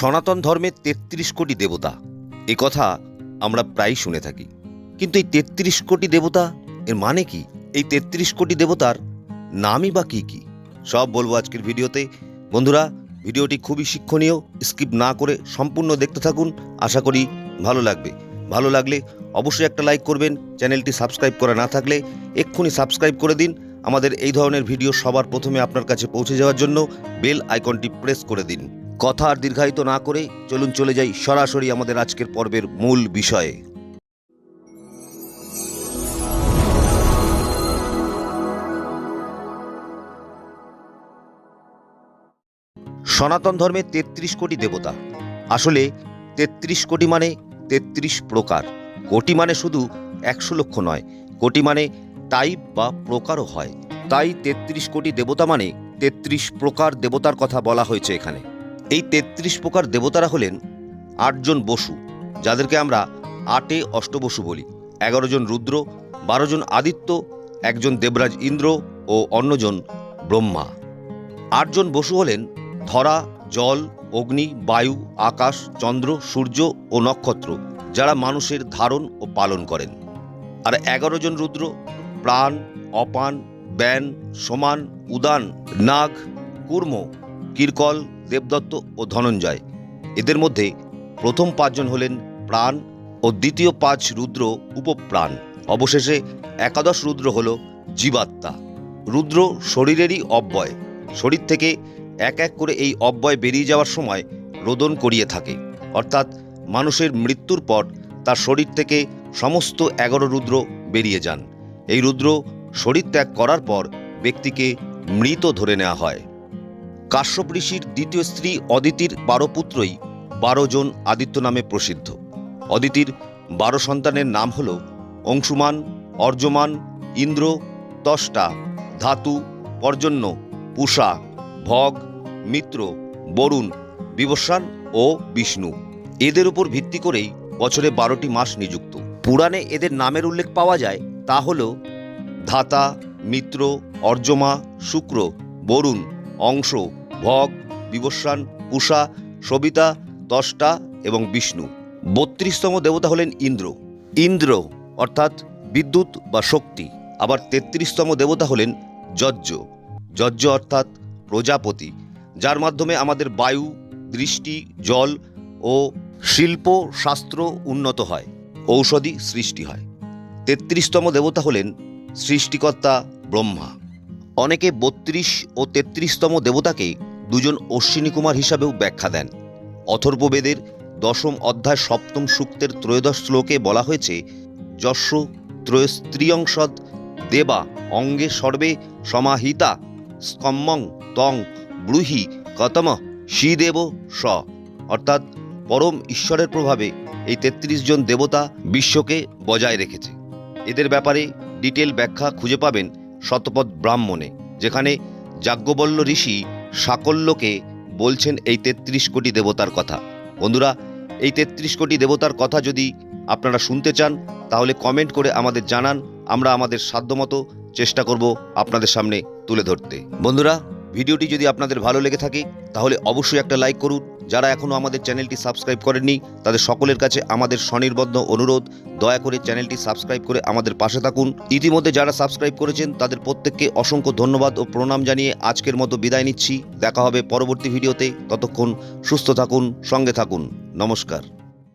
সনাতন ধর্মের তেত্রিশ কোটি দেবতা, এ কথা আমরা প্রায়ই শুনে থাকি। কিন্তু এই তেত্রিশ কোটি দেবতা, এর মানে কি? এই তেত্রিশ কোটি দেবতার নামই বা কী কী? সব বলব আজকের ভিডিওতে। বন্ধুরা, ভিডিওটি খুবই শিক্ষণীয়, স্কিপ না করে সম্পূর্ণ দেখতে থাকুন। আশা করি ভালো লাগবে। ভালো লাগলে অবশ্যই একটা লাইক করবেন, চ্যানেলটি সাবস্ক্রাইব করা না থাকলে এক্ষুনি সাবস্ক্রাইব করে দিন। আমাদের এই ধরনের ভিডিও সবার প্রথমে আপনার কাছে পৌঁছে যাওয়ার জন্য বেল আইকনটি প্রেস করে দিন। কথা আর দীর্ঘায়িত না করে চলুন চলে যাই সরাসরি আমাদের আজকের পর্বের মূল বিষয়ে। সনাতন ধর্মে তেত্রিশ কোটি দেবতা। আসলে তেত্রিশ কোটি মানে তেত্রিশ প্রকার। কোটি মানে শুধু একশো লক্ষ নয়, কোটি মানে টাইপ বা প্রকারও হয়। তাই তেত্রিশ কোটি দেবতা মানে তেত্রিশ প্রকার দেবতার কথা বলা হয়েছে এখানে। এই তেত্রিশ প্রকার দেবতারা হলেন আটজন বসু, যাদেরকে আমরা আটে অষ্টবসু বলি। এগারো জন রুদ্র বারো জন আদিত্য, একজন দেবরাজ ইন্দ্র ও অন্যজন ব্রহ্মা। আটজন বসু হলেন ধরা, জল, অগ্নি, বায়ু, আকাশ, চন্দ্র, সূর্য ও নক্ষত্র, যারা মানুষের ধারণ ও পালন করেন। আর এগারো জন রুদ্র, প্রাণ, অপান, ব্যান, সমান, উদান, নাগ, কুর্ম, কিরকল দেবদত্ত ও ধনঞ্জয়। এদের মধ্যে প্রথম পাঁচজন হলেন প্রাণ ও দ্বিতীয় পাঁচ রুদ্র উপপ্রাণ। অবশেষে একাদশ রুদ্র হল জীবাত্মা। রুদ্র শরীরেরই অব্যয়। শরীর থেকে এক এক করে এই অব্যয় বেরিয়ে যাওয়ার সময় রোদন করিয়ে থাকে। অর্থাৎ মানুষের মৃত্যুর পর তার শরীর থেকে সমস্ত এগারো রুদ্র বেরিয়ে যান। এই রুদ্র শরীর ত্যাগ করার পর ব্যক্তিকে মৃত ধরে নেওয়া হয়। কাশ্যপ ঋষির দ্বিতীয় স্ত্রী অদিতির বারো পুত্রই বারো জন আদিত্য নামে প্রসিদ্ধ। অদিতির বারো সন্তানের নাম হল অংশুমান অর্জমান ইন্দ্র, তষ্টা, ধাতু, পর্জন্য পুষা ভগ, মিত্র, বরুণ, বিবস্বান ও বিষ্ণু। এদের উপর ভিত্তি করেই বছরে বারোটি মাস নিযুক্ত। পুরাণে এদের নামের উল্লেখ পাওয়া যায় তা হল ধাতা, মিত্র অর্জমা শুক্র, বরুণ, অংশ ভগ বিবস্বান পুষা সবিতা, তষ্টা এবং বিষ্ণু। বত্রিশতম দেবতা হলেন ইন্দ্র। ইন্দ্র অর্থাৎ বিদ্যুৎ বা শক্তি। আবার তেত্রিশতম দেবতা হলেন যজ্ঞ যজ্ঞ অর্থাৎ প্রজাপতি, যার মাধ্যমে আমাদের বায়ু, দৃষ্টি, জল ও শিল্প শাস্ত্র উন্নত হয়, ঔষধি সৃষ্টি হয়। তেত্রিশতম দেবতা হলেন সৃষ্টিকর্তা ব্রহ্মা। অনেকে বত্রিশ ও তেত্রিশতম দেবতাকে দুজন অশ্বিনী কুমার হিসাবেও ব্যাখ্যা দেন। অথর্ববেদের দশম অধ্যায় সপ্তম সূক্তের ত্রয়োদশ শ্লোকে বলা হয়েছে যস্য ত্রয়স্ত্রিয়ংসদ দেবা অঙ্গে সর্বে সমাহিতা স্কম্মং তং ব্রুহি কতম শ্রীদেব স। অর্থাৎ পরম ঈশ্বরের প্রভাবে এই তেত্রিশ জন দেবতা বিশ্বকে বজায় রেখেছে। এদের ব্যাপারে ডিটেল ব্যাখ্যা খুঁজে পাবেন শতপথ ব্রাহ্মণে, যেখানে যাজ্ঞবল্ল ঋষি সাকল্যকে বলছেন এই তেত্রিশ কোটি দেবতার কথা। বন্ধুরা, এই তেত্রিশ কোটি দেবতার কথা যদি আপনারা শুনতে চান, তাহলে কমেন্ট করে আমাদের জানান, আমরা আমাদের সাধ্যমতো চেষ্টা করব আপনাদের সামনে তুলে ধরতে। বন্ধুরা, ভিডিওটি যদি আপনাদের ভালো লেগে থাকে, তাহলে অবশ্যই একটা লাইক করুন যারা এখনও আমাদের চ্যানেলটি সাবস্ক্রাইব করেননি, তাদের সকলের কাছে আমাদের স্বনির্বদ্ধ অনুরোধ, দয়া করে চ্যানেলটি সাবস্ক্রাইব করে আমাদের পাশে থাকুন। ইতিমধ্যে যারা সাবস্ক্রাইব করেছেন, তাদের প্রত্যেককে অসংখ্য ধন্যবাদ ও প্রণাম জানিয়ে আজকের মতো বিদায় নিচ্ছি। দেখা হবে পরবর্তী ভিডিওতে। ততক্ষণ সুস্থ থাকুন, সঙ্গে থাকুন। নমস্কার।